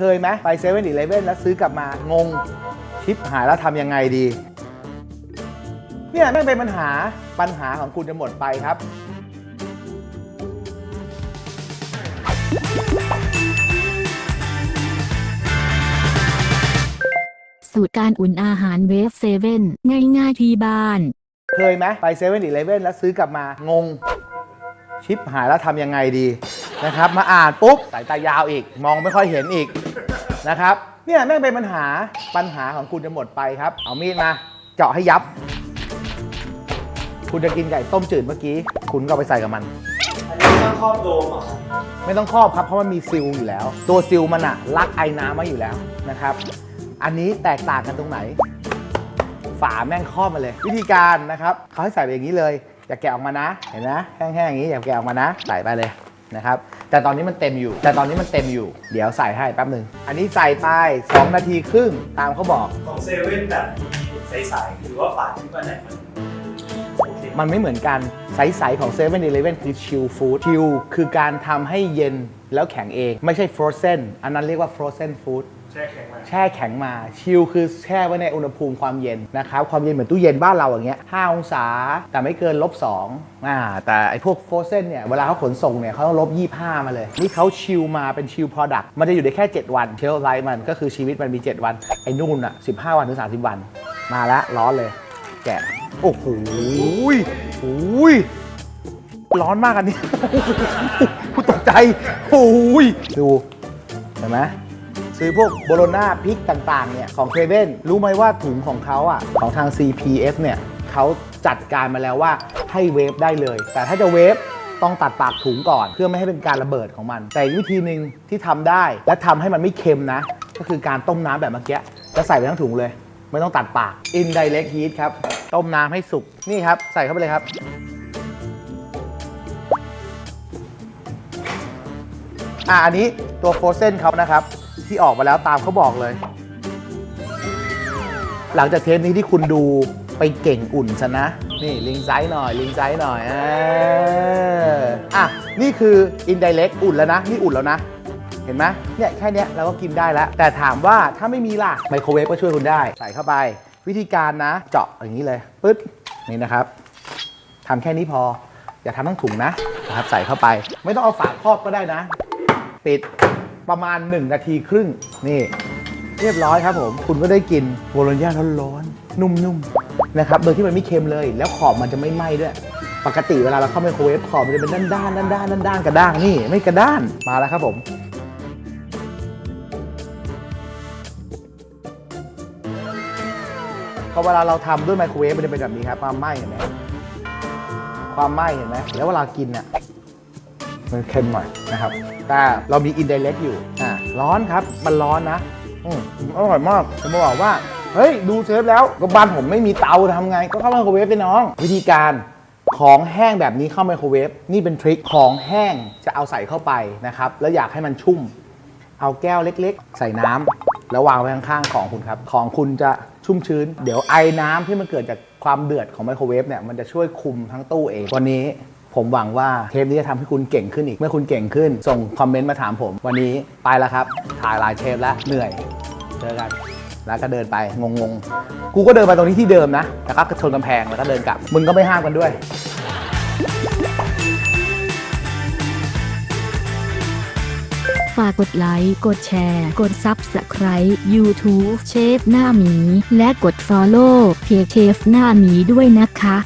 เคยไหมไปเซเว่นอีเลฟเว่นแล้วซื้อกลับมางงชิปหายแล้วทำยังไงดี เนี่ยแม่งเป็นปัญหาปัญหาของคุณจะหมดไปครับ สูตรการอุ่นอาหารเวฟเซเว่นง่ายๆที่บ้าน เคยไหมไปเซเว่นอีเลฟเว่นแล้วซื้อกลับมางง ชิปหายแล้วทำยังไงดีนะครับ มาอ่านปุ๊บสายตายาวอีก มองไม่ค่อยเห็นอีก นะครับเนี่ยแม่งเป็นปัญหาปัญหาของคุณจะหมดไปครับ เอามีดมาเจาะให้ยับ คุณจะกินไก่ต้มจืดเมื่อกี้ คุณก็เอาไปใส่กับมัน อันนี้ต้องครอบโดมเหรอครับไม่ต้องครอบครับเพราะมันมีซิลอยู่แล้ว ตัวซิลมันอะลักไอ้น้ำมาอยู่แล้วนะครับ อันนี้แตกต่างกันตรงไหน ฝาแม่งครอบมาเลย วิธีการนะครับเขาให้ใส่ไปอย่างนี้เลย อย่าแกะออกมานะ เห็นนะแห้งๆอย่างนี้อย่าแกะออกมานะใส่ไปเลย นะครับ แต่ตอนนี้มันเต็มอยู่ แต่ตอนนี้มันเต็มอยู่ เดี๋ยวใส่ให้แป๊บหนึ่ง อันนี้ใส่ไป 2 นาทีครึ่งตามเขาบอก ของเซเว่นแบบใสๆหรือว่าฝาที่มันไหนมันโอเคมันไม่เหมือนกันใสๆของ7 e เ e ่ e อคือชิลฟู้ดชิลคือการทำให้เย็นแล้วแข็งเอง ไม่ใช่ฟรอเซนอันนั้นเรียกว่าฟรอเซนฟู้ด แช่แข็งมาแช่แข็งมา ชิลคือแช่ไว้ในอุณหภูมิความเย็นนะครับความเย็นเหมือนตู้เย็นบ้านเราอย่างเงี้ย5องศาแต่ไม่เกินลบ2อ่าแต่ไอพวกโฟรอเซนเนี่ยเวลาเขาขนส่งเนี่ยเขาต้องลบ25มาเลย นี่เขาชิลมาเป็นชิล product มันจะอยู่ได้แค่ 7 วันเชลไลฟ์มันก็คือชีวิตมันมี 7 วันไอ้นู่นอะ15วันถึง30วัน มาแล้วร้อนเลย แกะโอ้โหยโอ้ยร้อนมากอันนี้ พูดตกใจโอ้ยดูเห็นไหม ซื้อพวกโบโลนาพริกต่างๆเนี่ยของเซเว่นรู้ไหมว่าถุงของเขาอะของทาง CPF เนี่ยเขาจัดการมาแล้วว่าให้เวฟได้เลย แต่ถ้าจะเวฟต้องตัดปากถุงก่อนเพื่อไม่ให้เป็นการระเบิดของมัน แต่วิธีหนึ่งที่ทำได้ และทำให้มันไม่เค็มนะ ก็คือการต้มน้ำแบบเมื่อกี้แล้วใส่ไปทั้งถุงเลย ไม่ต้องตัดปาก indirect heat ครับ ต้มน้ำให้สุกนี่ครับ ใส่เข้าไปเลยครับ อะอันนี้ตัวโฟเซนเขานะครับ ที่ออกมาแล้วตามเขาบอกเลย หลังจากเทปนี้ที่คุณดูไปเก่งอุ่นซะนะ นี่ลิงไซส์หน่อย ลิงไซส์หน่อยเอออะ นี่คือ indirect อุ่นแล้วนะ นี่อุ่นแล้วนะ เห็นไหมเนี่ยแค่เนี้ยเราก็กินได้แล้ว แต่ถามว่าถ้าไม่มีล่ะไมโครเวฟก็ช่วยคุณได้ ใส่เข้าไป วิธีการนะ เจาะอย่างนี้เลยปึ๊ดนี่นะครับทำแค่นี้พอ อย่าทำทั้งถุงนะนะครับใส่เข้าไป ไม่ต้องเอาฝาครอบก็ได้นะ ปิด ประมาณ 1 นาทีครึ่ง นี่ เรียบร้อยครับผม คุณก็ได้กินโบโลญญาร้อนๆนุ่มๆนะครับโดยที่มันไม่เค็มเลย แล้วขอบมันจะไม่ไหม้ด้วย ปกติเวลาเราเข้าไมโครเวฟขอบมันจะเป็นด้านๆด้านๆด้านๆกระด้างนี่ไม่กระด้านมาแล้วครับผมพอเวลาเราทำด้วยไมโครเวฟมันจะเป็นแบบนี้ครับความไหม้เห็นไหมความไหม้เห็นไหมแล้วเวลากินเนี่ย มันเค็มหน่อยนะครับแต่เรามีอินเดเล็กอยู่อ่าร้อนครับมันร้อนนะอืมอร่อยมากผมบอกว่าเฮ้ยดูเชฟแล้วก็บ้านผมไม่มีเตาทำไง ก็เข้าไมโครเวฟไปน้อง วิธีการของแห้งแบบนี้เข้าไมโครเวฟนี่เป็นทริคของแห้งจะเอาใส่เข้าไปนะครับ แล้วอยากให้มันชุ่ม เอาแก้วเล็กๆ ใส่น้ำแล้ววางไว้ข้างๆของคุณครับ ของคุณจะชุ่มชื้น เดี๋ยวไอ้น้ำที่มันเกิดจากความเดือดของไมโครเวฟเนี่ยมันจะช่วยคุมทั้งตู้เองวันนี้ ผมหวังว่าเทปนี้จะทำให้คุณเก่งขึ้นอีก เมื่อคุณเก่งขึ้น ส่งคอมเมนต์มาถามผม วันนี้ไปแล้วครับ ถ่ายหลายเทปแล้วเหนื่อย เจอกัน แล้วก็เดินไปงงๆ กูก็เดินไปตรงนี้ที่เดิมนะแล้วก็ชนกำแพงแล้วก็เดินกลับ มึงก็ไม่ห้ามกันด้วยฝากกดไลค์ กดแชร์ กด Subscribe YouTube เชฟหน้าหมี และกด Follow เพจเชฟหน้าหมีด้วยนะคะ